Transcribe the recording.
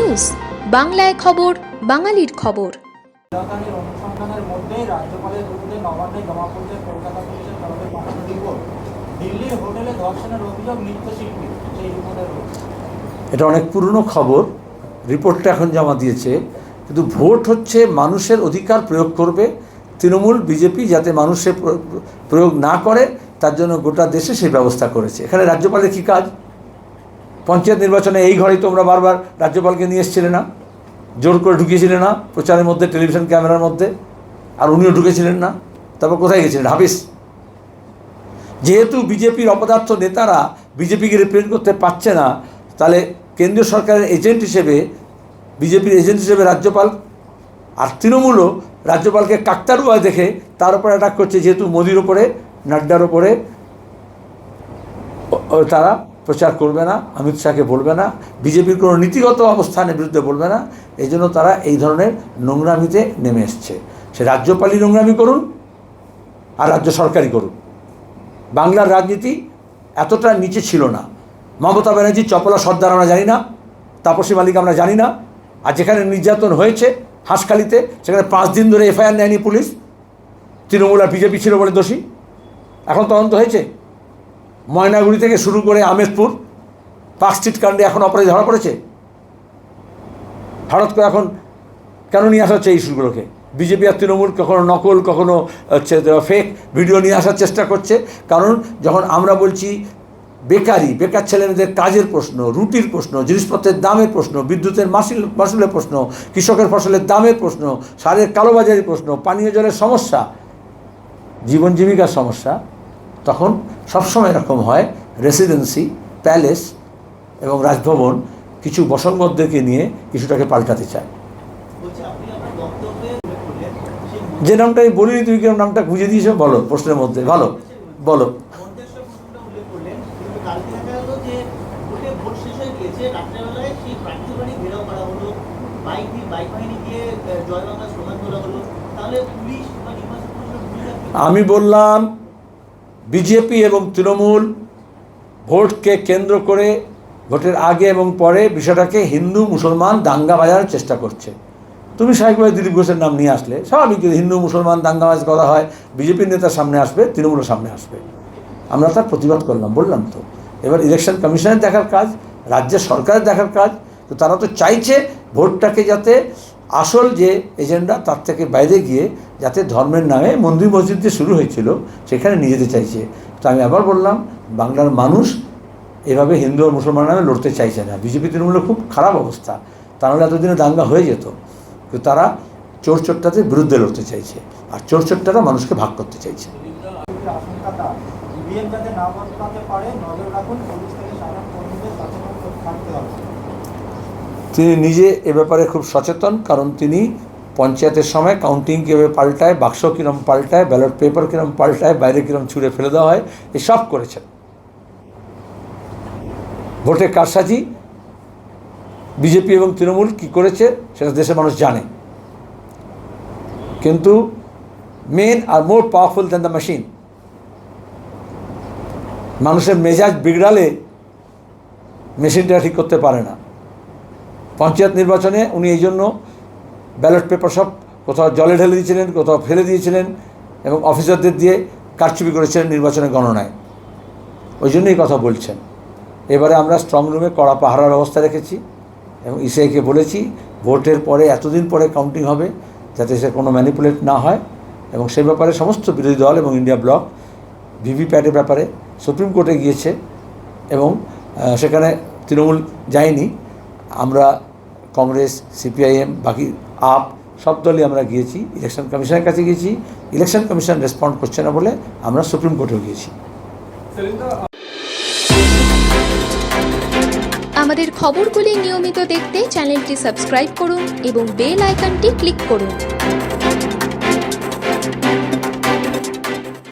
News বাংলায় খবর বাঙালির খবর। অনুসন্ধানের মধ্যেই রাজ্যপালের বিরুদ্ধে নবান্নে জমা পড়ছে কলকাতা পুলিশের তরফে পাঠানো রিপোর্ট। দিল্লির হোটেলে ধর্ষণের অভিযোগ নৃত্যশিল্পী সেই রিপোর্টের এটা অনেক পুরনো খবর রিপোর্টটা এখন জমা দিয়েছে। কিন্তু ভোট হচ্ছে মানুষের অধিকার প্রয়োগ করবে। তৃণমূল বিজেপি যাতে মানুষের প্রয়োগ না করে তার জন্য গোটা দেশে সেই ব্যবস্থা করেছে। এখানে রাজ্যপালের কী কাজ? পঞ্চায়েত নির্বাচনে এই ঘরেই তোমরা বারবার রাজ্যপালকে নিয়ে এসেছিলে না? জোর করে ঢুকিয়েছিলে না প্রচারের মধ্যে, টেলিভিশন ক্যামেরার মধ্যে? আর উনিও ঢুকেছিলেন না? তারপর কোথায় গেছিলেন? হাফিস যেহেতু বিজেপির অপদার্থ নেতারা বিজেপিকে রিপ্রেজেন্ট করতে পারছে না, তাহলে কেন্দ্রীয় সরকারের এজেন্ট হিসেবে, বিজেপির এজেন্ট হিসেবে রাজ্যপাল আর তৃণমূলও রাজ্যপালকে কাকতারুয়া দেখে তার উপরে অ্যাটাক করছে, যেহেতু মোদির ওপরে নাড্ডার ওপরে তারা প্রচার করবে না, অমিত শাহকে বলবে না, বিজেপির কোনো নীতিগত অবস্থানের বিরুদ্ধে বলবে না, এই জন্য তারা এই ধরনের নোংরামিতে নেমে এসছে। সে রাজ্যপালই নোংরামি করুন আর রাজ্য সরকারই করুন। বাংলার রাজনীতি এতটা নিচে ছিল না। মমতা ব্যানার্জি, চপলা, সর্দার আমরা জানি না, তাপসী মালিক আমরা জানি না, আর যেখানে নির্যাতন হয়েছে হাঁসখালিতে, সেখানে পাঁচ দিন ধরে এফআইআর নেয়নি পুলিশ। তৃণমূল আর বিজেপি ছিল বলে দোষী। এখন তদন্ত হয়েছে? ময়নাগুড়ি থেকে শুরু করে আমেদপুর, পার্ক স্ট্রিট কাণ্ডে এখন অপরাধী ধরা পড়েছে। করে এখন কেন নিয়ে আসা হচ্ছে এই ইস্যুগুলোকে? বিজেপি আর তৃণমূল কখনো নকল, কখনো হচ্ছে ফেক ভিডিও নিয়ে আসার চেষ্টা করছে। কারণ যখন আমরা বলছি বেকারি, বেকার ছেলেমেয়েদের কাজের প্রশ্ন, রুটির প্রশ্ন, জিনিসপত্রের দামের প্রশ্ন, বিদ্যুতের মাসিল, মাসুলের প্রশ্ন, কৃষকের ফসলের দামের প্রশ্ন, সারের কালোবাজারির প্রশ্ন, পানীয় জলের সমস্যা, জীবন জীবিকার সমস্যা তখন সবসময় এরকম হয় রেসিডেন্সি প্যালেস এবং রাজভবন কিছু বসঙ্গতদেরকে নিয়ে কিছুটাকে পাল্টাতে চায়। যে নামটা আমি বলিনি, তুমি কিরম নামটা বুঝে দিয়েছ? বলো, প্রশ্নের মধ্যে। ভালো, বলো? আমি বললাম বিজেপি এবং তৃণমূল ভোটকে কেন্দ্র করে ভোটের আগে এবং পরে বিষয়টাকে হিন্দু, মুসলমান দাঙ্গা বাজানোর চেষ্টা করছে। তুমি স্বাভাবিকভাবে দিলীপ ঘোষের নাম নিয়ে আসলে। স্বাভাবিক, যদি হিন্দু, মুসলমান দাঙ্গা বাজ করা হয়, বিজেপির নেতার সামনে আসবে, তৃণমূলের সামনে আসবে। আমরা তার প্রতিবাদ করলাম, বললাম তো। এবার ইলেকশন কমিশনের দেখার কাজ, রাজ্যের সরকারের দেখার কাজ, তো তারা তো চাইছে ভোটটাকে যাতে আসল যে এজেন্ডা তার থেকে বাইরে গিয়ে যাতে ধর্মের নামে মন্দির মসজিদ যে শুরু হয়েছিল, সেখানে নিয়ে যেতে চাইছে। তো আমি আবার বললাম, বাংলার মানুষ এভাবে হিন্দু আর মুসলমান নামে লড়তে চাইছে না। বিজেপি তৃণমূলের খুব খারাপ অবস্থা। তা নাহলে এতদিনে দাঙ্গা হয়ে যেত। কিন্তু তারা চোর চোরটাদের বিরুদ্ধে লড়তে চাইছে। আর চোর চোরটারা মানুষকে ভাগ করতে চাইছে। পারে, নজর রাখুন, পুলিশ থেকে সাধারণ কর্মীদের সচেতন থাকতে হবে। তিনি নিজে এ ব্যাপারে খুব সচেতন, কারণ তিনি পঞ্চায়েতের সময় কাউন্টিং কীভাবে পাল্টায়, বাক্স কীরম পাল্টায় ব্যালট পেপার কীরম পাল্টায়, বাইরে কীরম ছুঁড়ে ফেলে দেওয়া হয়, এসব করেছেন। ভোটে কারসাজি, বিজেপি এবং তৃণমূল কি করেছে সেটা দেশের মানুষ জানে। কিন্তু men are more powerful than the machine মানুষের মেজাজ বিগড়ালে মেশিনটা ঠিক করতে পারে না। পঞ্চায়েত নির্বাচনে উনি এই জন্য ব্যালট পেপার সব কোথাও জলে ঢেলে দিয়েছিলেন, কোথাও ফেলে দিয়েছিলেন এবং অফিসারদের দিয়ে কারচুপি করেছিলেন নির্বাচনের গণনায়। ওই জন্যই কথা বলছেন। এবারে আমরা স্ট্রং রুমে কড়া পাহারার ব্যবস্থা রেখেছি এবং ইসিআইকে বলেছি, ভোটের পরে এতদিন পরে কাউন্টিং হবে যাতে সে কোনো ম্যানিপুলেট না হয় এবং সে ব্যাপারে সমস্ত বিরোধী দল এবং ইন্ডিয়া ব্লক ভিভিপ্যাটের ব্যাপারে সুপ্রিম কোর্টে গিয়েছে এবং সেখানে তৃণমূল যায়নি। আমরা কংগ্রেস, সিপিআইএম, বাকি আপ, সব দলই আমরা গিয়েছি, ইলেকশন কমিশনের কাছে গিয়েছি। ইলেকশন কমিশন রেসপন্ড করছে না বলে আমরা সুপ্রিম কোর্টেও গিয়েছি। আমাদের খবরগুলি নিয়মিত দেখতে চ্যানেলটি সাবস্ক্রাইব করুন এবং বেল আইকনটি ক্লিক করুন।